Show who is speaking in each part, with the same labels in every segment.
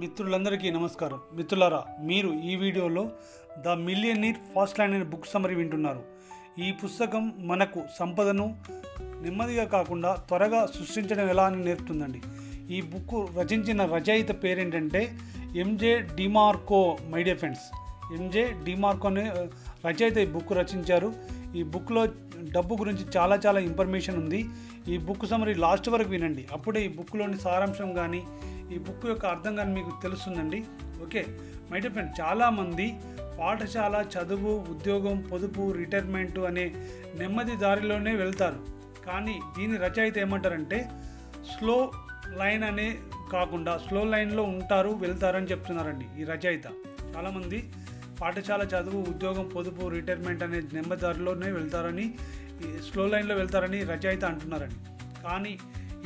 Speaker 1: మిత్రులందరికీ నమస్కారం. మిత్రులారా మీరు ఈ వీడియోలో ద మిలియనీర్ ఫాస్ట్ ల్యాండ్ అనే బుక్ సమరి వింటున్నారు. ఈ పుస్తకం మనకు సంపదను నెమ్మదిగా కాకుండా త్వరగా సృష్టించడం ఎలా అని నేర్పుతుందండి. ఈ బుక్ రచించిన రచయిత పేరేంటంటే MJ DeMarco my dear friends. MJ DeMarco అనే రచయిత ఈ బుక్ రచించారు. ఈ బుక్లో డబ్బు గురించి చాలా చాలా ఇన్ఫర్మేషన్ ఉంది. ఈ బుక్ సమరీ లాస్ట్ వరకు వినండి. అప్పుడే ఈ బుక్లోని సారాంశం కానీ ఈ బుక్ యొక్క అర్థం కానీ మీకు తెలుస్తుందండి. ఓకే? మై డియర్ ఫ్రెండ్ చాలామంది పాఠశాల చదువు ఉద్యోగం పొదుపు రిటైర్మెంట్ అనే నెమ్మది దారిలోనే వెళ్తారు. కానీ దీని రచయిత ఏమంటారంటే స్లో లైన్ అనే కాకుండా స్లో లైన్లో ఉంటారు వెళ్తారని చెప్తున్నారండి ఈ రచయిత. చాలామంది పాఠశాల చదువు ఉద్యోగం పొదుపు రిటైర్మెంట్ అనే నెమ్మదారిలోనే వెళ్తారని స్లో లైన్లో వెళ్తారని రచయిత అంటున్నారండి కానీ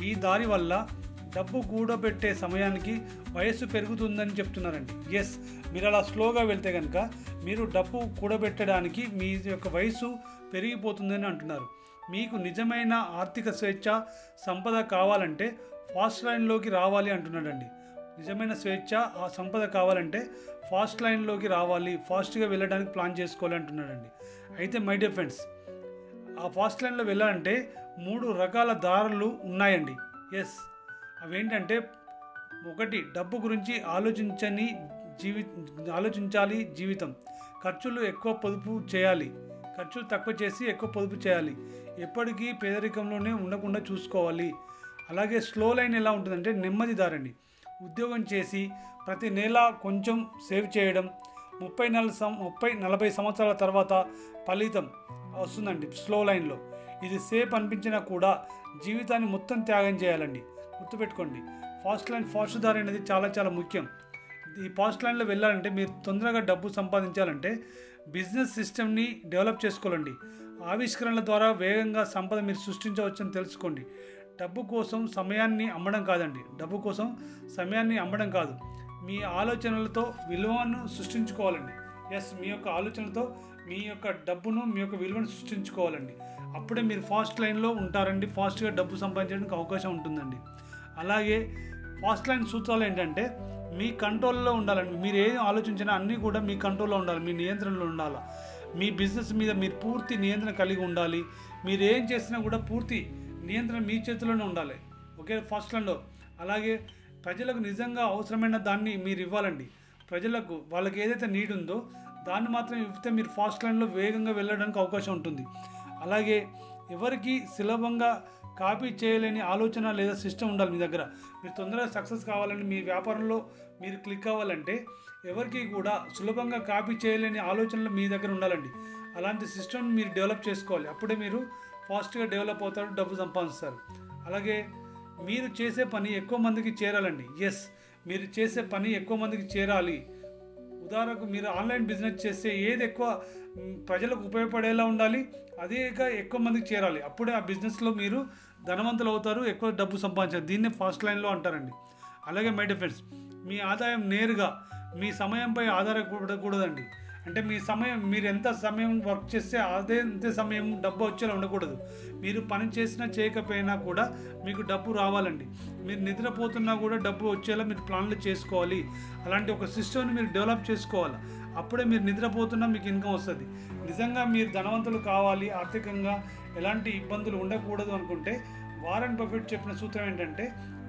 Speaker 1: ఈ దారి వల్ల డబ్బు కూడబెట్టే సమయానికి వయస్సు పెరుగుతుందని చెప్తున్నారండి. ఎస్ మీరు అలా స్లోగా వెళ్తే కనుక మీరు డబ్బు కూడబెట్టడానికి మీ యొక్క వయసు పెరిగిపోతుందని అంటున్నారు. మీకు నిజమైన ఆర్థిక స్వేచ్ఛ సంపద కావాలంటే ఫాస్ట్ లైన్లోకి రావాలి అంటున్నాడండి. నిజమైన స్వేచ్ఛ ఆ సంపద కావాలంటే ఫాస్ట్ లైన్లోకి రావాలి ఫాస్ట్గా వెళ్ళడానికి ప్లాన్ చేసుకోవాలి అంటున్నాడండి. అయితే మై డియర్ ఫ్రెండ్స్ ఆ ఫాస్ట్ లైన్లో వెళ్ళాలంటే మూడు రకాల దారులు ఉన్నాయండి. ఎస్ అవేంటంటే ఒకటి డబ్బు గురించి ఆలోచించని జీవి ఆలోచించాలి జీవితం. ఖర్చులు ఎక్కువ పొదుపు చేయాలి. ఖర్చులు తక్కువ చేసి ఎక్కువ పొదుపు చేయాలి. ఎప్పటికీ పేదరికంలోనే ఉండకుండా చూసుకోవాలి. అలాగే స్లో లైన్ ఎలా ఉంటుందంటే నెమ్మది దారండి. ఉద్యోగం చేసి ప్రతి నెల కొంచెం సేవ్ చేయడం ముప్పై నెల సం ముప్పై నలభై సంవత్సరాల తర్వాత ఫలితం వస్తుందండి స్లో లైన్లో. ఇది సేఫ్ అనిపించినా కూడా జీవితాన్ని మొత్తం త్యాగం చేయాలండి. గుర్తుపెట్టుకోండి ఫాస్ట్ లైన్ ఫాస్ట్ దారి అనేది చాలా చాలా ముఖ్యం. ఈ ఫాస్ట్ లైన్లో వెళ్ళాలంటే మీరు తొందరగా డబ్బు సంపాదించాలంటే బిజినెస్ సిస్టమ్ని డెవలప్ చేసుకోవాలండి. ఆవిష్కరణల ద్వారా వేగంగా సంపద మీరు సృష్టించవచ్చని తెలుసుకోండి. డబ్బు కోసం సమయాన్ని అమ్మడం కాదండి. డబ్బు కోసం సమయాన్ని అమ్మడం కాదు. మీ ఆలోచనలతో విలువను సృష్టించుకోవాలండి. ఎస్ మీ యొక్క ఆలోచనలతో మీ యొక్క డబ్బును మీ యొక్క విలువను సృష్టించుకోవాలండి. అప్పుడే మీరు ఫాస్ట్ లైన్లో ఉంటారండి. ఫాస్ట్గా డబ్బు సంపాదించడానికి అవకాశం ఉంటుందండి. అలాగే ఫాస్ట్ లైన్ సూత్రాలు ఏంటంటే మీ కంట్రోల్లో ఉండాలండి. మీరు ఏం ఆలోచించినా అన్నీ కూడా మీ కంట్రోల్లో ఉండాలి. మీ నియంత్రణలో ఉండాలి. మీ బిజినెస్ మీద మీరు పూర్తి నియంత్రణ కలిగి ఉండాలి. మీరు ఏం చేసినా కూడా పూర్తి నియంత్రణ మీ చేతిలోనే ఉండాలి. ఒకే ఫాస్ట్ లైన్లో అలాగే ప్రజలకు నిజంగా అవసరమైన దాన్ని మీరు ఇవ్వాలండి. ప్రజలకు వాళ్ళకి ఏదైతే నీడ్ ఉందో దాన్ని మాత్రం ఇస్తే మీరు ఫాస్ట్ లైన్లో వేగంగా వెళ్ళడానికి అవకాశం ఉంటుంది. అలాగే ఎవరికి సులభంగా కాపీ చేయలేని ఆలోచన లేదా సిస్టమ్ ఉండాలి మీ దగ్గర. మీరు తొందరగా సక్సెస్ కావాలని మీ వ్యాపారంలో మీరు క్లిక్ అవ్వాలంటే ఎవరికి కూడా సులభంగా కాపీ చేయలేని ఆలోచనలు మీ దగ్గర ఉండాలండి. అలాంటి సిస్టమ్ మీరు డెవలప్ చేసుకోవాలి. అప్పుడే మీరు ఫాస్ట్గా డెవలప్ అవుతారు డబ్బు సంపాదిస్తారు. అలాగే మీరు చేసే పని ఎక్కువ మందికి చేరాలండి. ఎస్ మీరు చేసే పని ఎక్కువ మందికి చేరాలి. ఉదాహరణకు మీరు ఆన్లైన్ బిజినెస్ చేస్తే ఏది ఎక్కువ ప్రజలకు ఉపయోగపడేలా ఉండాలి అదే ఎక్కువ మందికి చేరాలి. అప్పుడే ఆ బిజినెస్లో మీరు ధనవంతులు అవుతారు ఎక్కువ డబ్బు సంపాదించారు. దీన్నే ఫాస్ట్ లైన్లో అంటారండి. అలాగే మై డిఫెన్స్ మీ ఆదాయం నేరుగా మీ సమయంపై ఆధారపడకూడదండి. అంటే మీ సమయం మీరు ఎంత సమయం వర్క్ చేస్తే అదే అంతే సమయం డబ్బు వచ్చేలా ఉండకూడదు. మీరు పని చేసినా చేయకపోయినా కూడా మీకు డబ్బు రావాలండి. మీరు నిద్రపోతున్నా కూడా డబ్బు వచ్చేలా మీరు ప్లాన్లు చేసుకోవాలి. అలాంటి ఒక సిస్టమ్ని మీరు డెవలప్ చేసుకోవాలి. అప్పుడే మీరు నిద్రపోతున్నా మీకు ఇన్కమ్ వస్తుంది. నిజంగా మీరు ధనవంతులు కావాలి ఆర్థికంగా ఎలాంటి ఇబ్బందులు ఉండకూడదు అనుకుంటే వారన్ బఫెట్ చెప్పిన సూత్రం ఏంటంటే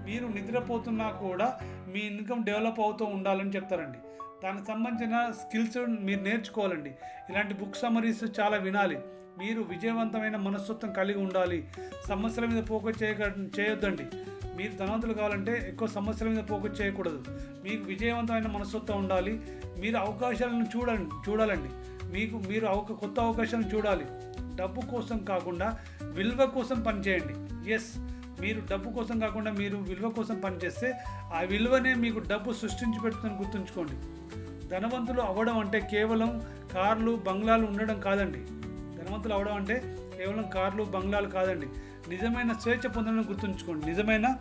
Speaker 1: మీరు నిద్రపోతున్నా కూడా మీ ఇన్కమ్ డెవలప్ అవుతూ ఉండాలని చెప్తారండి. దానికి సంబంధించిన స్కిల్స్ మీరు నేర్చుకోవాలండి. ఇలాంటి బుక్ సమరీస్ చాలా వినాలి. మీరు విజయవంతమైన మనస్తత్వం కలిగి ఉండాలి. సమస్యల మీద ఫోకస్ చేయక చేయొద్దండి. మీరు ధనవంతులు కావాలంటే ఎక్కువ సమస్యల మీద ఫోకస్ చేయకూడదు. మీకు విజయవంతమైన మనస్తత్వం ఉండాలి. మీరు అవకాశాలను చూడండి చూడాలండి. మీకు మీరు అవక కొత్త అవకాశాలను చూడాలి. డబ్బు కోసం కాకుండా విలువ కోసం పనిచేయండి. ఎస్ మీరు డబ్బు కోసం కాకుండా మీరు విలువ కోసం పనిచేస్తే ఆ విలువనే మీకు డబ్బు సృష్టించి పెడుతుందని గుర్తుంచుకోండి. ధనవంతులు అవ్వడం అంటే కేవలం కార్లు బంగ్లాలు ఉండడం కాదండి. ధనవంతులు అవ్వడం అంటే కేవలం కార్లు బంగ్లాలు కాదండి. నిజమైన స్వేచ్ఛ పొందడం గుర్తుంచుకోండి. నిజమైన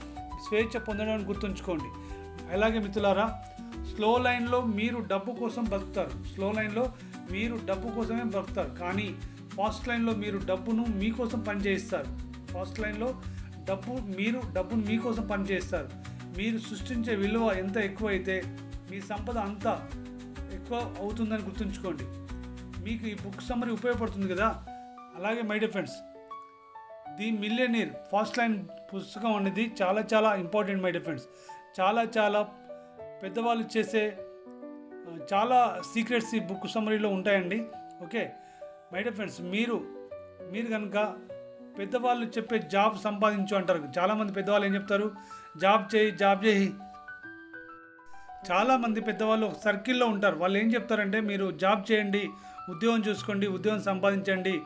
Speaker 1: స్వేచ్ఛ పొందడం గుర్తుంచుకోండి. అలాగే మిత్రులారా స్లో లైన్లో మీరు డబ్బు కోసం బతుకుతారు. స్లో లైన్లో మీరు డబ్బు కోసమే బతుకుతారు. కానీ ఫాస్ట్ లైన్లో మీరు డబ్బును మీకోసం పనిచేయిస్తారు. ఫాస్ట్ లైన్లో డబ్బు మీరు డబ్బును మీకోసం పనిచేస్తారు. మీరు సృష్టించే విలువ ఎంత ఎక్కువైతే మీ సంపద అంతా ఎక్కువ అవుతుందని గుర్తుంచుకోండి. మీకు ఈ బుక్ సమ్మరీ ఉపయోగపడుతుంది కదా? అలాగే my dear friends the millionaire fast line పుస్తకం అనేది చాలా చాలా ఇంపార్టెంట్ మై డియర్ ఫ్రెండ్స్. చాలా చాలా పెద్దవాళ్ళు చేసే చాలా సీక్రెట్స్ ఈ బుక్ సమ్మరీలో ఉంటాయండి. ఓకే? మై డియర్ ఫ్రెండ్స్ మీరు మీరు కనుక పెద్దవాళ్ళు చెప్పే జాబ్ సంపాదించు అంటారు. చాలామంది పెద్దవాళ్ళు ఏం చెప్తారు? జాబ్ చేయి జాబ్ చేయి. చాలామంది పెద్దవాళ్ళు ఒక సర్కిల్లో ఉంటారు. వాళ్ళు ఏం చెప్తారంటే మీరు జాబ్ చేయండి ఉద్యోగం చూసుకోండి ఉద్యోగం సంపాదించండి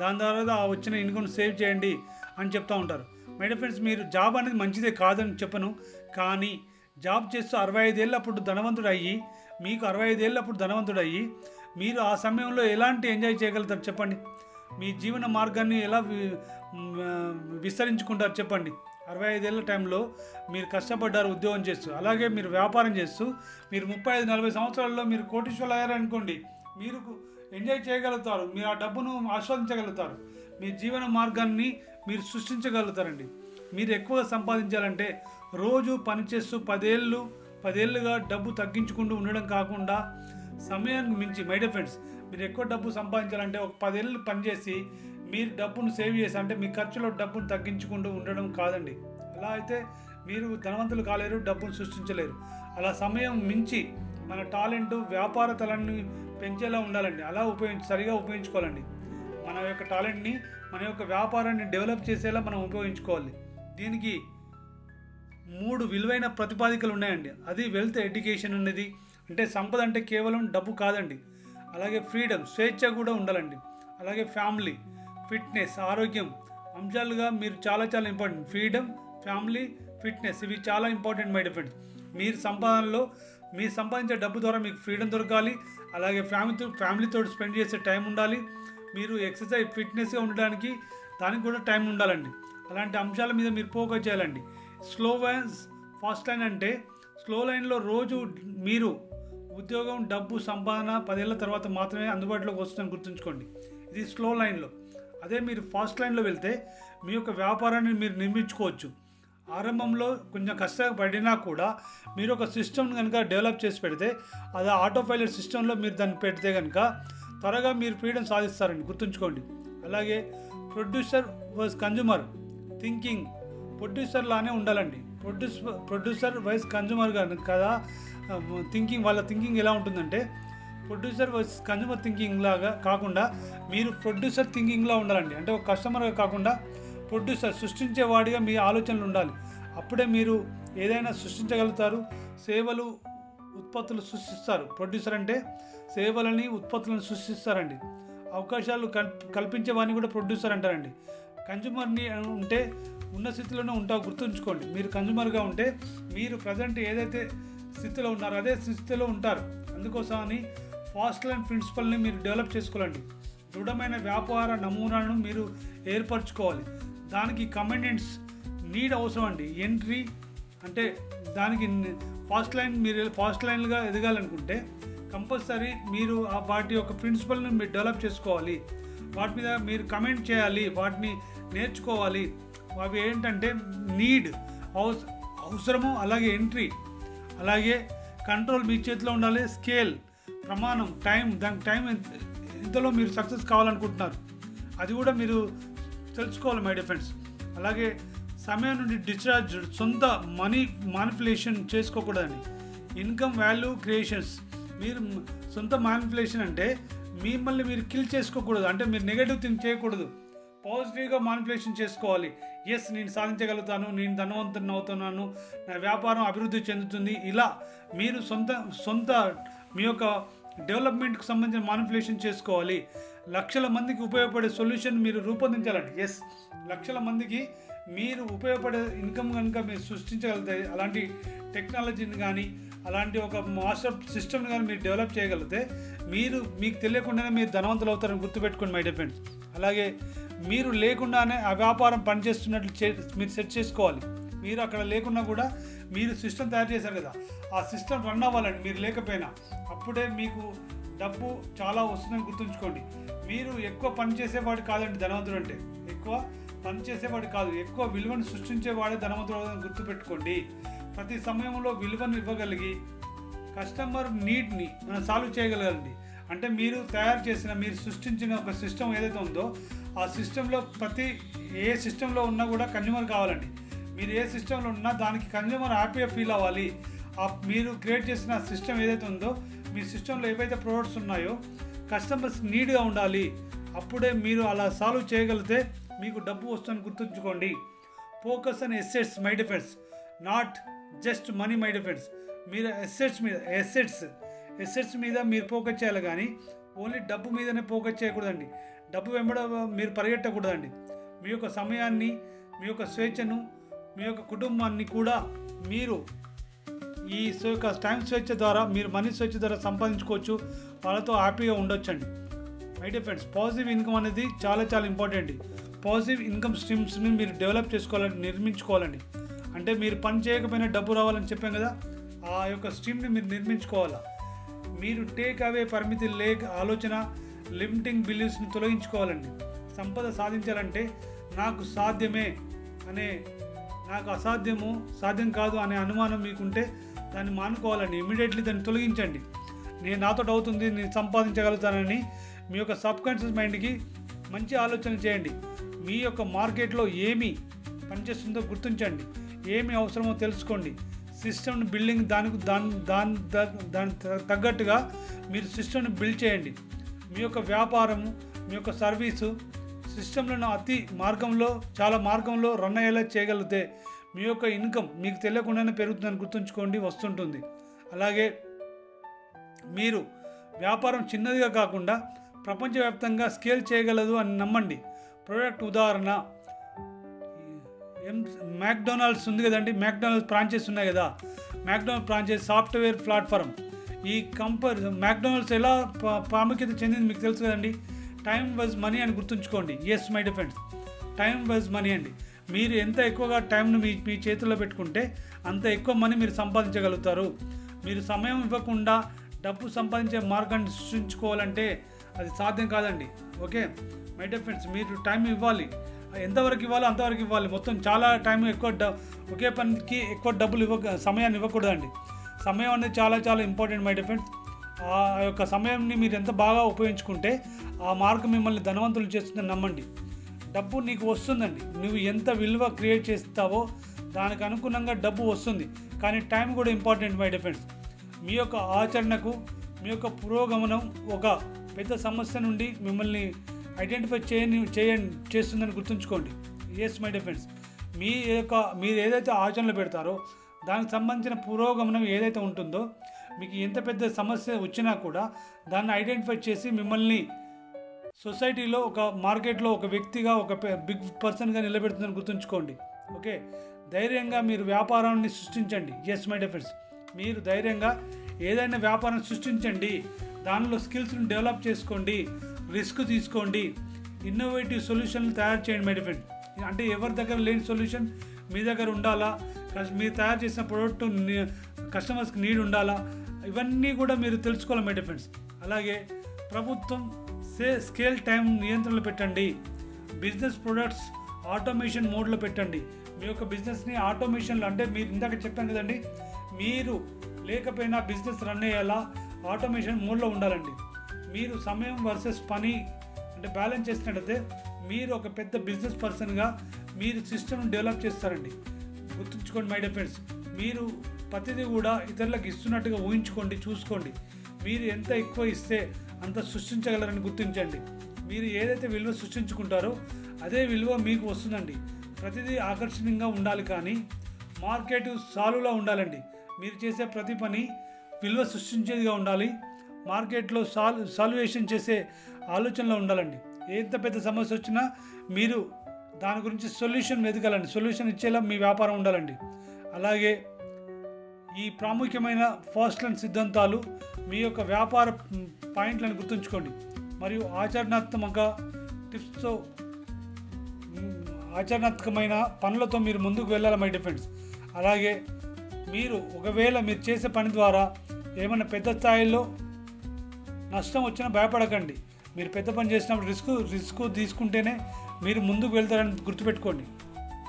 Speaker 1: దాని ద్వారా ఆ వచ్చిన ఇన్కమ్ సేవ్ చేయండి అని చెప్తూ ఉంటారు. మేడం ఫ్రెండ్స్ మీరు జాబ్ అనేది మంచిదే కాదని చెప్పను. కానీ జాబ్ చేస్తూ అరవై ఐదేళ్ళప్పుడు ధనవంతుడు అయ్యి మీకు అరవై ఐదేళ్ళప్పుడు ధనవంతుడు అయ్యి మీరు ఆ సమయంలో ఎలాంటి ఎంజాయ్ చేయగలుగుతారు చెప్పండి? మీ జీవన మార్గాన్ని ఎలా వి- విస్తరించుకుంటారు చెప్పండి? అరవై ఐదేళ్ళ టైంలో మీరు కష్టపడ్డారు ఉద్యోగం చేస్తూ. అలాగే మీరు వ్యాపారం చేస్తూ. మీరు ముప్పై ఐదు నలభై సంవత్సరాల్లో మీరు కోటీశ్వరులు అయ్యారనుకోండి మీరు ఎంజాయ్ చేయగలుగుతారు. మీరు ఆ డబ్బును ఆస్వాదించగలుగుతారు. మీ జీవన మార్గాన్ని మీరు సృష్టించగలుగుతారండి. మీరు ఎక్కువగా సంపాదించాలంటే రోజు పనిచేస్తూ పదేళ్ళు పదేళ్ళుగా డబ్బు తగ్గించుకుంటూ ఉండడం కాకుండా సమయానికి మించి మై డియర్ ఫ్రెండ్స్ మీరు ఎక్కువ డబ్బు సంపాదించాలంటే ఒక పదేళ్ళు పనిచేసి మీరు డబ్బును సేవ్ చేసి అంటే మీ ఖర్చులో డబ్బును తగ్గించుకుంటూ ఉండడం కాదండి. అలా అయితే మీరు ధనవంతులు కాలేరు డబ్బును సృష్టించలేరు. అలా సమయం మించి మన టాలెంట్ వ్యాపార తలాన్ని పెంచేలా ఉండాలండి. అలా ఉపయోగించి సరిగా ఉపయోగించుకోవాలండి. మన యొక్క టాలెంట్ని మన యొక్క వ్యాపారాన్ని డెవలప్ చేసేలా మనం ఉపయోగించుకోవాలి. దీనికి మూడు విలువైన ప్రతిపాదికలు ఉన్నాయండి. అది వెల్త్ ఎడ్యుకేషన్ అనేది అంటే సంపద అంటే కేవలం డబ్బు కాదండి. అలాగే ఫ్రీడమ్ స్వేచ్ఛ కూడా ఉండాలండి. అలాగే ఫ్యామిలీ ఫిట్నెస్ ఆరోగ్యం అంశాలుగా మీరు చాలా చాలా ఇంపార్టెంట్. ఫ్రీడమ్ ఫ్యామిలీ ఫిట్నెస్ ఇవి చాలా ఇంపార్టెంట్ మై డిఫెండ్స్ మీరు సంపాదనలో మీరు సంపాదించే డబ్బు ద్వారా మీకు ఫ్రీడమ్ దొరకాలి. అలాగే ఫ్యామిలీతో ఫ్యామిలీతో స్పెండ్ చేసే టైం ఉండాలి. మీరు ఎక్సర్సైజ్ ఫిట్నెస్గా ఉండడానికి దానికి కూడా టైం ఉండాలండి. అలాంటి అంశాల మీద మీరు ఫోకస్ చేయాలండి. స్లో వైన్స్ ఫాస్ట్ లైన్ అంటే స్లో లైన్లో రోజు మీరు ఉద్యోగం డబ్బు సంపాదన పదేళ్ళ తర్వాత మాత్రమే అందుబాటులోకి వస్తుందని గుర్తుంచుకోండి. ఇది స్లో లైన్లో. అదే మీరు ఫాస్ట్ లైన్లో వెళ్తే మీ యొక్క వ్యాపారాన్ని మీరు నిర్మించుకోవచ్చు. ఆరంభంలో కొంచెం కష్టపడినా కూడా మీరు ఒక సిస్టమ్ కనుక డెవలప్ చేసి పెడితే అది ఆటో పైలట్ సిస్టంలో మీరు దాన్ని పెడితే కనుక త్వరగా మీరు ఫ్రీడమ్ సాధిస్తారండి గుర్తుంచుకోండి. అలాగే producer versus consumer thinking producer లానే ఉండాలండి. ప్రొడ్యూస్ ప్రొడ్యూసర్ వైస్ కన్జ్యూమర్ కదా థింకింగ్ వాళ్ళ థింకింగ్ ఎలా ఉంటుందంటే ప్రొడ్యూసర్ కన్జ్యూమర్ థింకింగ్ లాగా కాకుండా మీరు ప్రొడ్యూసర్ థింకింగ్లా ఉండాలండి. అంటే ఒక కస్టమర్గా కాకుండా ప్రొడ్యూసర్ సృష్టించేవాడిగా మీ ఆలోచనలు ఉండాలి. అప్పుడే మీరు ఏదైనా సృష్టించగలుగుతారు. సేవలు ఉత్పత్తులు సృష్టిస్తారు. ప్రొడ్యూసర్ అంటే సేవలని ఉత్పత్తులను సృష్టిస్తారండి. అవకాశాలు కల్ కల్పించే వారిని కూడా ప్రొడ్యూసర్ అంటారండి. కన్జ్యూమర్ని ఉంటే ఉన్న స్థితిలోనే ఉంటావు గుర్తుంచుకోండి. మీరు కన్జ్యూమర్గా ఉంటే మీరు ప్రజెంట్ ఏదైతే స్థితిలో ఉన్నారో అదే స్థితిలో ఉంటారు. అందుకోసమని ఫాస్ట్ లైన్ ప్రిన్సిపల్ని మీరు డెవలప్ చేసుకోవాలండి. దృఢమైన వ్యాపార నమూనాలను మీరు ఏర్పరచుకోవాలి. దానికి కమెండెంట్స్ నీడ్ అవసరం అండి. ఎంట్రీ అంటే దానికి ఫాస్ట్ లైన్ మీరు ఫాస్ట్ లైన్గా ఎదగాలనుకుంటే కంపల్సరీ మీరు వాటి యొక్క ప్రిన్సిపల్ని మీరు డెవలప్ చేసుకోవాలి. వాటి మీద మీరు కమెంట్ చేయాలి. వాటిని నేర్చుకోవాలి. అవి ఏంటంటే నీడ్ అవస అవసరము అలాగే ఎంట్రీ. అలాగే కంట్రోల్ మీ చేతిలో ఉండాలి. స్కేల్ ప్రమాణం టైం దానికి టైం ఎంత ఎంతలో మీరు సక్సెస్ కావాలనుకుంటున్నారు. అది కూడా మీరు తెలుసుకోవాలి మై ఫ్రెండ్స్. అలాగే సమయం నుండి డిశ్చార్జ్ సొంత మనీ మానిపులేషన్ చేసుకోకూడదని ఇన్కమ్ వాల్యూ క్రియేషన్స్. మీరు సొంత మానిపులేషన్ అంటే మిమ్మల్ని మీరు కిల్ చేసుకోకూడదు. అంటే మీరు నెగటివ్ థింక్ చేయకూడదు. పాజిటివ్గా మానిపులేషన్ చేసుకోవాలి. ఎస్ నేను సాధించగలుగుతాను. నేను ధనవంతుని అవుతున్నాను. నా వ్యాపారం అభివృద్ధి చెందుతుంది. ఇలా మీరు సొంత సొంత మీ యొక్క డెవలప్మెంట్కి సంబంధించిన మానిపులేషన్ చేసుకోవాలి. లక్షల మందికి ఉపయోగపడే సొల్యూషన్ మీరు రూపొందించాలండి ఎస్ లక్షల మందికి మీరు ఉపయోగపడే ఇన్కమ్ కనుక మీరు సృష్టించగలిగితే అలాంటి టెక్నాలజీని కానీ అలాంటి ఒక మాస్టర్ సిస్టమ్ని కానీ మీరు డెవలప్ చేయగలిగితే మీరు మీకు తెలియకుండానే మీరు ధనవంతులు అవుతారని గుర్తుపెట్టుకోండి మై డిపెండ్ అలాగే మీరు లేకుండానే ఆ వ్యాపారం పనిచేస్తున్నట్లు చే మీరు సెట్ చేసుకోవాలి. మీరు అక్కడ లేకున్నా కూడా మీరు సిస్టమ్ తయారు చేశారు కదా ఆ సిస్టమ్ రన్ అవ్వాలండి మీరు లేకపోయినా. అప్పుడే మీకు డబ్బు చాలా వస్తుందని గుర్తుంచుకోండి. మీరు ఎక్కువ పని చేసేవాడు కాదండి ధనవంతుడు అంటే. ఎక్కువ పని చేసేవాడు కాదు ఎక్కువ విలువను సృష్టించేవాడే ధనవంతుడు గుర్తుపెట్టుకోండి. ప్రతి సమయంలో విలువను ఇవ్వగలిగి కస్టమర్ నీడ్ని మనం సాల్వ్ చేయగలగండి. అంటే మీరు తయారు చేసిన మీరు సృష్టించిన ఒక సిస్టమ్ ఏదైతే ఉందో ఆ సిస్టంలో ప్రతి ఏ సిస్టంలో ఉన్నా కూడా కన్జ్యూమర్ కావాలండి. మీరు ఏ సిస్టంలో ఉన్నా దానికి కన్జ్యూమర్ హ్యాపీగా ఫీల్ అవ్వాలి. మీరు క్రియేట్ చేసిన సిస్టమ్ ఏదైతే ఉందో మీ సిస్టంలో ఏవైతే ప్రోడక్ట్స్ ఉన్నాయో కస్టమర్స్ నీడ్గా ఉండాలి. అప్పుడే మీరు అలా సాల్వ్ చేయగలిగితే మీకు డబ్బు వస్తుందని గుర్తుంచుకోండి. Focus and assets my defence not just money my defence మీరు ఎస్సెట్స్ మీద ఎస్సెట్స్ ఎస్సెట్స్ మీద మీరు ఫోకస్ చేయాలి కానీ ఓన్లీ డబ్బు మీదనే ఫోకస్ చేయకూడదండి. డబ్బు వెంబడ మీరు పరిగెట్టకూడదండి. మీ యొక్క సమయాన్ని మీ యొక్క స్వేచ్ఛను మీ యొక్క కుటుంబాన్ని కూడా మీరు ఈ స్వ- యొక్క టైం స్వేచ్ఛ ద్వారా మీరు మనీ స్వేచ్ఛ ద్వారా సంపాదించుకోవచ్చు. వాళ్ళతో హ్యాపీగా ఉండొచ్చండి. మై ఫ్రెండ్స్ పాజిటివ్ ఇన్కమ్ అనేది చాలా చాలా ఇంపార్టెంట్ పాజిటివ్ ఇన్కమ్ స్ట్రీమ్స్ని మీరు డెవలప్ చేసుకోవాలండి నిర్మించుకోవాలండి. అంటే మీరు పని చేయకపోయినా డబ్బు రావాలని చెప్పాం కదా ఆ యొక్క స్ట్రీమ్ని మీరు నిర్మించుకోవాలా? మీరు టేక్ అవే పరిమితి లేక ఆలోచన లిమిటింగ్ బిలీవ్స్ని తొలగించుకోవాలండి. సంపద సాధించాలంటే నాకు సాధ్యమే అనే నాకు అసాధ్యము సాధ్యం కాదు అనే అనుమానం మీకుంటే దాన్ని మానుకోవాలండి ఇమీడియట్లీ దాన్ని తొలగించండి. నేను నాతో అవుతుంది నేను సంపాదించగలుగుతానని మీ యొక్క సబ్ కాన్షియస్ మైండ్కి మంచి ఆలోచన చేయండి. మీ యొక్క మార్కెట్లో ఏమి పనిచేస్తుందో గుర్తించండి. ఏమి అవసరమో తెలుసుకోండి. సిస్టమ్ బిల్డింగ్ దానికి దాని దాని దాని త- తగ్గట్టుగా మీరు సిస్టమ్ని బిల్డ్ చేయండి. మీ యొక్క వ్యాపారము మీ యొక్క సర్వీసు సిస్టంలను అతి మార్గంలో చాలా మార్గంలో రన్ అయ్యేలా చేయగలిగితే మీ యొక్క ఇన్కమ్ మీకు తెలియకుండానే పెరుగుతుందని గుర్తుంచుకోండి వస్తుంటుంది. అలాగే మీరు వ్యాపారం చిన్నదిగా కాకుండా ప్రపంచవ్యాప్తంగా స్కేల్ చేయగలదు అని నమ్మండి. ప్రోడక్ట్ ఉదాహరణ ఎం మ్యాక్డొనాల్డ్స్ ఉంది కదండి మ్యాక్డొనాల్డ్స్ బ్రాంచెస్ ఉన్నాయి కదా మ్యాక్డొనాల్డ్ బ్రాంచెస్ సాఫ్ట్వేర్ ప్లాట్ఫామ్ ఈ కంపర్ మ్యాక్డొనాల్డ్స్ ఎలా ప్రాముఖ్యత చెందింది మీకు తెలుసు కదండి. టైం వాజ్ మనీ అని గుర్తుంచుకోండి. Yes my dear friends time was money అండి. మీరు ఎంత ఎక్కువగా టైంను మీ మీ చేతుల్లో పెట్టుకుంటే అంత ఎక్కువ మనీ మీరు సంపాదించగలుగుతారు. మీరు సమయం ఇవ్వకుండా డబ్బు సంపాదించే మార్గాన్ని సృష్టించుకోవాలంటే అది సాధ్యం కాదండి. ఓకే మై డియర్ ఫ్రెండ్స్ మీరు టైం ఇవ్వాలి. ఎంతవరకు ఇవ్వాలో అంతవరకు ఇవ్వాలి. మొత్తం చాలా టైం ఎక్కువ డ- ఒకే పనికి ఎక్కువ డబ్బులు ఇవ్వ సమయాన్ని ఇవ్వకూడదండి. సమయం అనేది చాలా చాలా ఇంపార్టెంట్ మై డియర్ ఫ్రెండ్స్ ఆ యొక్క సమయాన్ని మీరు ఎంత బాగా ఉపయోగించుకుంటే ఆ ఆ మార్గం మిమ్మల్ని ధనవంతులు చేస్తుందని నమ్మండి. డబ్బు నీకు వస్తుందండి. నువ్వు ఎంత విలువ క్రియేట్ చేస్తావో దానికి అనుగుణంగా డబ్బు వస్తుంది. కానీ టైం కూడా ఇంపార్టెంట్ మై డిఫెండ్స్ మీ యొక్క ఆచరణకు మీ యొక్క పురోగమనం ఒక పెద్ద సమస్య నుండి మిమ్మల్ని ఐడెంటిఫై చేయని చేయండి చేస్తుందని గుర్తుంచుకోండి. ఎస్ మై డిఫెండ్స్ మీ యొక్క మీరు ఏదైతే ఆచరణలు పెడతారో దానికి సంబంధించిన పురోగమనం ఏదైతే ఉంటుందో మీకు ఎంత పెద్ద సమస్య వచ్చినా కూడా దాన్ని ఐడెంటిఫై చేసి మిమ్మల్ని సొసైటీలో ఒక మార్కెట్లో ఒక వ్యక్తిగా ఒక బిగ్ పర్సన్గా నిలబెడుతుందని గుర్తుంచుకోండి. ఓకే? ధైర్యంగా మీరు వ్యాపారాన్ని సృష్టించండి. ఎస్ మై డిఫెన్స్ మీరు ధైర్యంగా ఏదైనా వ్యాపారం సృష్టించండి. దానిలో స్కిల్స్ని డెవలప్ చేసుకోండి. రిస్క్ తీసుకోండి. ఇన్నోవేటివ్ సొల్యూషన్లు తయారు చేయండి మై డిఫెండ్ అంటే ఎవరి దగ్గర లేని సొల్యూషన్ మీ దగ్గర ఉండాలా? మీరు తయారు చేసిన ప్రోడక్ట్ కస్టమర్స్కి నీడ్ ఉండాలా? ఇవన్నీ కూడా మీరు తెలుసుకోవాలి మై డిఫెండ్స్ అలాగే ప్రభుత్వం సే స్కేల్ టైం నియంత్రణలో పెట్టండి. బిజినెస్ ప్రొడక్ట్స్ ఆటోమేషన్ మోడ్లో పెట్టండి. మీ యొక్క బిజినెస్ని ఆటోమేషన్లో అంటే మీరు ఇందాక చెప్పాను కదండి మీరు లేకపోయినా బిజినెస్ రన్ అయ్యేలా ఆటోమేషన్ మోడ్లో ఉండాలండి. మీరు సమయం వర్సెస్ పని అంటే బ్యాలెన్స్ చేసినట్టయితే మీరు ఒక పెద్ద బిజినెస్ పర్సన్గా మీరు సిస్టమ్ డెవలప్ చేస్తారండి. గుర్తుంచుకోండి మై డియర్ ఫ్రెండ్స్ మీరు ప్రతిదీ కూడా ఇతరులకు ఇస్తున్నట్టుగా ఊహించుకోండి చూసుకోండి. మీరు ఎంత ఎక్కువ ఇస్తే అంత సృష్టించగలరని గుర్తించండి. మీరు ఏదైతే విలువ సృష్టించుకుంటారో అదే విలువ మీకు వస్తుందండి. ప్రతిదీ ఆకర్షణీయంగా ఉండాలి కానీ మార్కెట్ సాలులా ఉండాలండి. మీరు చేసే ప్రతి పని విలువ సృష్టించేదిగా ఉండాలి. మార్కెట్లో సాల్ సాల్యుయేషన్ చేసే ఆలోచనలో ఉండాలండి. ఎంత పెద్ద సమస్య వచ్చినా మీరు దాని గురించి సొల్యూషన్ వెతకాలండి. సొల్యూషన్ ఇచ్చేలా మీ వ్యాపారం ఉండాలండి. అలాగే ఈ ప్రాముఖ్యమైన ఫాస్ట్ అండ్ సిద్ధాంతాలు మీ యొక్క వ్యాపార పాయింట్లను గుర్తుంచుకోండి. మరియు ఆచరణాత్మక టిప్స్తో ఆచరణాత్మకమైన పనులతో మీరు ముందుకు వెళ్ళాలి మై డిఫెండ్స్ అలాగే మీరు ఒకవేళ మీరు చేసే పని ద్వారా ఏమైనా పెద్ద స్థాయిలో నష్టం వచ్చినా భయపడకండి. మీరు పెద్ద పని చేసినప్పుడు రిస్క్ రిస్క్ తీసుకుంటేనే మీరు ముందుకు వెళ్తారని గుర్తుపెట్టుకోండి.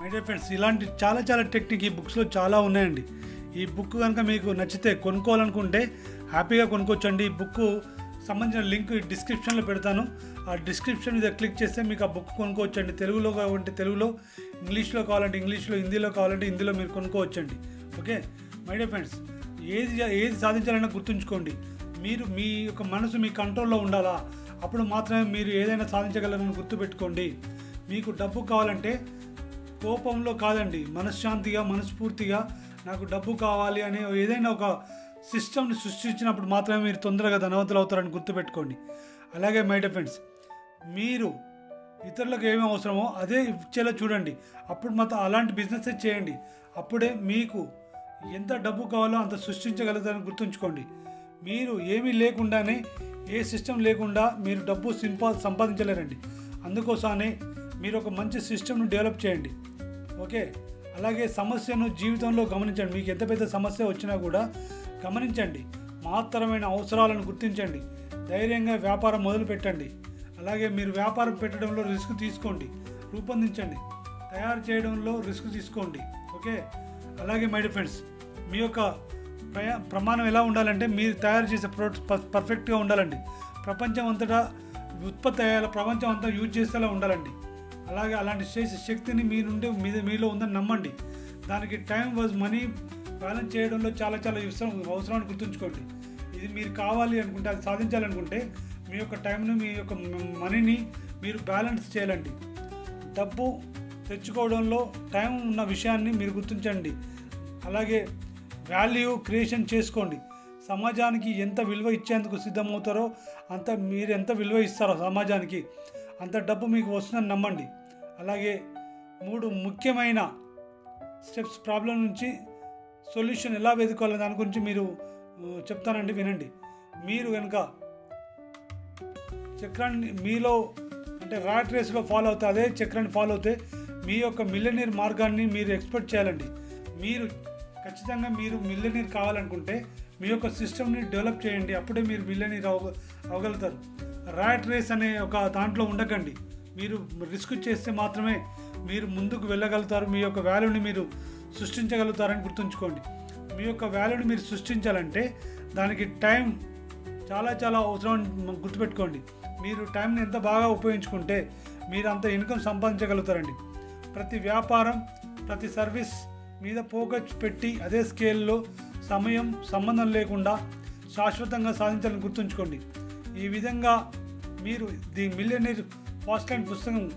Speaker 1: మై డియర్ ఫ్రెండ్స్ ఇలాంటి చాలా చాలా టెక్నిక్ ఈ బుక్స్లో చాలా ఉన్నాయండి. ఈ బుక్ కనుక మీకు నచ్చితే కొనుక్కోవాలనుకుంటే హ్యాపీగా కొనుక్కోవచ్చండి. ఈ బుక్ సంబంధించిన లింక్ డిస్క్రిప్షన్లో పెడతాను. ఆ డిస్క్రిప్షన్ మీద క్లిక్ చేస్తే మీకు ఆ బుక్ కొనుక్కోవచ్చండి. తెలుగులో కావాలంటే తెలుగులో ఇంగ్లీష్లో కావాలంటే ఇంగ్లీష్లో హిందీలో కావాలంటే హిందీలో మీరు కొనుక్కోవచ్చండి. ఓకే? మై డియర్ ఫ్రెండ్స్ ఏది ఏది సాధించాలన్నా గుర్తుంచుకోండి. మీరు మీ యొక్క మనసు మీ కంట్రోల్లో ఉండాలా? అప్పుడు మాత్రమే మీరు ఏదైనా సాధించగలరని గుర్తుపెట్టుకోండి. మీకు డబ్బు కావాలంటే కోపంలో కాదండి. మనశ్శాంతిగా మనస్ఫూర్తిగా నాకు డబ్బు కావాలి అనే ఏదైనా ఒక సిస్టమ్ని సృష్టించినప్పుడు మాత్రమే మీరు తొందరగా ధనవంతులు అవుతారని గుర్తుపెట్టుకోండి. అలాగే మై ఫ్రెండ్స్ మీరు ఇతరులకు ఏమి అవసరమో అదే ఇచ్చేలా చూడండి. అప్పుడు మాత్రం అలాంటి బిజినెస్ చేయండి. అప్పుడే మీకు ఎంత డబ్బు కావాలో అంత సృష్టించగలుగుతారని గుర్తుంచుకోండి. మీరు ఏమీ లేకుండానే ఏ సిస్టమ్ లేకుండా మీరు డబ్బు సింపా సంపాదించలేరండి. అందుకోసమే మీరు ఒక మంచి సిస్టమ్ను డెవలప్ చేయండి. ఓకే? అలాగే సమస్యను జీవితంలో గమనించండి. మీకు ఎంత పెద్ద సమస్య వచ్చినా కూడా గమనించండి. మాత్రమైన అవసరాలను గుర్తించండి. ధైర్యంగా వ్యాపారం మొదలు పెట్టండి అలాగే మీరు వ్యాపారం పెట్టడంలో రిస్క్ తీసుకోండి. రూపొందించండి. తయారు చేయడంలో రిస్క్ తీసుకోండి. ఓకే? అలాగే మై ఫ్రెండ్స్ మీ యొక్క ప్రయా ప్రమాణం ఎలా ఉండాలంటే మీరు తయారు చేసే ప్రోడక్ట్స్ పర్ఫెక్ట్గా ఉండాలండి. ప్రపంచం అంతటా ఉత్పత్తి అయ్యేలా ప్రపంచం అంతా యూజ్ చేసేలా ఉండాలండి. అలాగే అలాంటి చేసే శక్తిని మీ నుండి మీద మీలో ఉందని నమ్మండి. దానికి టైం వాజ్ మనీ బ్యాలెన్స్ చేయడంలో చాలా చాలా అవసరం అవసరాన్ని గుర్తుంచుకోండి. ఇది మీరు కావాలి అనుకుంటే అది సాధించాలనుకుంటే మీ యొక్క టైంను మీ యొక్క మనీని మీరు బ్యాలెన్స్ చేయాలండి. డబ్బు తెచ్చుకోవడంలో టైం ఉన్న విషయాన్ని మీరు గుర్తించండి. అలాగే వాల్యూ క్రియేషన్ చేసుకోండి. సమాజానికి ఎంత విలువ ఇచ్చేందుకు సిద్ధమవుతారో అంత మీరు ఎంత విలువ ఇస్తారో సమాజానికి అంత డబ్బు మీకు వస్తుందని నమ్మండి. అలాగే మూడు ముఖ్యమైన స్టెప్స్ ప్రాబ్లం నుంచి సొల్యూషన్ ఎలా వెతుకోవాలి దాని గురించి మీరు చెప్తానండి వినండి. మీరు కనుక చక్రాన్ని మీలో అంటే రాట్ రేస్లో ఫాలో అవుతే అదే చక్రాన్ని ఫాలో అవుతే మీ యొక్క మిల్లనీర్ మార్గాన్ని మీరు ఎక్స్పెక్ట్ చేయాలండి. మీరు ఖచ్చితంగా మీరు మిల్లనీర్ కావాలనుకుంటే మీ యొక్క సిస్టమ్ని డెవలప్ చేయండి. అప్పుడే మీరు మిల్లనీర్ అవ అవగలుగుతారు. రాట్ రేస్ అనే ఒక దాంట్లో ఉండకండి. మీరు రిస్క్ చేస్తే మాత్రమే మీరు ముందుకు వెళ్ళగలుగుతారు. మీ యొక్క వాల్యూని మీరు సృష్టించగలుగుతారని గుర్తుంచుకోండి. మీ యొక్క వాల్యూని మీరు సృష్టించాలంటే దానికి టైం చాలా చాలా అవసరం గుర్తుపెట్టుకోండి. మీరు టైంని ఎంత బాగా ఉపయోగించుకుంటే మీరు అంత ఇన్కమ్ సంపాదించగలుగుతారండి. ప్రతి వ్యాపారం ప్రతి సర్వీస్ మీద ఫోకస్ పెట్టి అదే స్కేల్లో సమయం సంబంధం లేకుండా శాశ్వతంగా సాధించాలని గుర్తుంచుకోండి. ఈ విధంగా మీరు ది మిలియనీర్ ఫాస్ట్ లైన్ పుస్తకం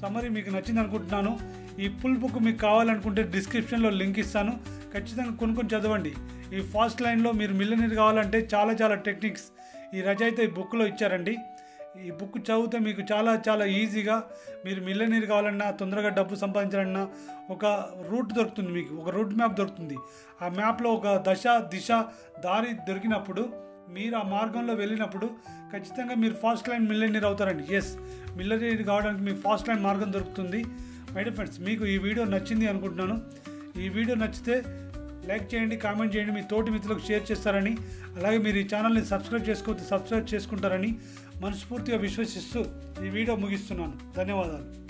Speaker 1: సమ్మరీ మీకు నచ్చింది అనుకుంటున్నాను. ఈ ఫుల్ బుక్ మీకు కావాలనుకుంటే డిస్క్రిప్షన్లో లింక్ ఇస్తాను. ఖచ్చితంగా కొనుక్కొని చదవండి. ఈ ఫాస్ట్ లైన్లో మీరు మిల్లనీర్ కావాలంటే చాలా చాలా టెక్నిక్స్ ఈ రచయిత ఈ బుక్లో ఇచ్చారండి. ఈ బుక్ చదివితే మీకు చాలా చాలా ఈజీగా మీరు మిల్లనీర్ కావాలన్నా తొందరగా డబ్బు సంపాదించాలన్నా ఒక రూట్ దొరుకుతుంది మీకు ఒక రూట్ మ్యాప్ దొరుకుతుంది. ఆ మ్యాప్లో ఒక దశ దిశ దారి దొరికినప్పుడు మీరు ఆ మార్గంలో వెళ్ళినప్పుడు ఖచ్చితంగా మీరు ఫాస్ట్ లైన్ మిల్లనీర్ అవుతారండి. ఎస్ మిల్లనీర్ కావడానికి మీకు ఫాస్ట్ లైన్ మార్గం దొరుకుతుంది. మై డియర్ ఫ్రెండ్స్ మీకు ఈ వీడియో నచ్చింది అనుకుంటున్నాను. ఈ వీడియో నచ్చితే లైక్ చేయండి కామెంట్ చేయండి మీ తోటి మిత్రులకు షేర్ చేస్తారని. అలాగే మీరు ఈ ఛానల్ని సబ్స్క్రైబ్ చేసుకోవచ్చు సబ్స్క్రైబ్ చేసుకుంటారని మనస్ఫూర్తిగా విశ్వసిస్తూ ఈ వీడియో ముగిస్తున్నాను. ధన్యవాదాలు.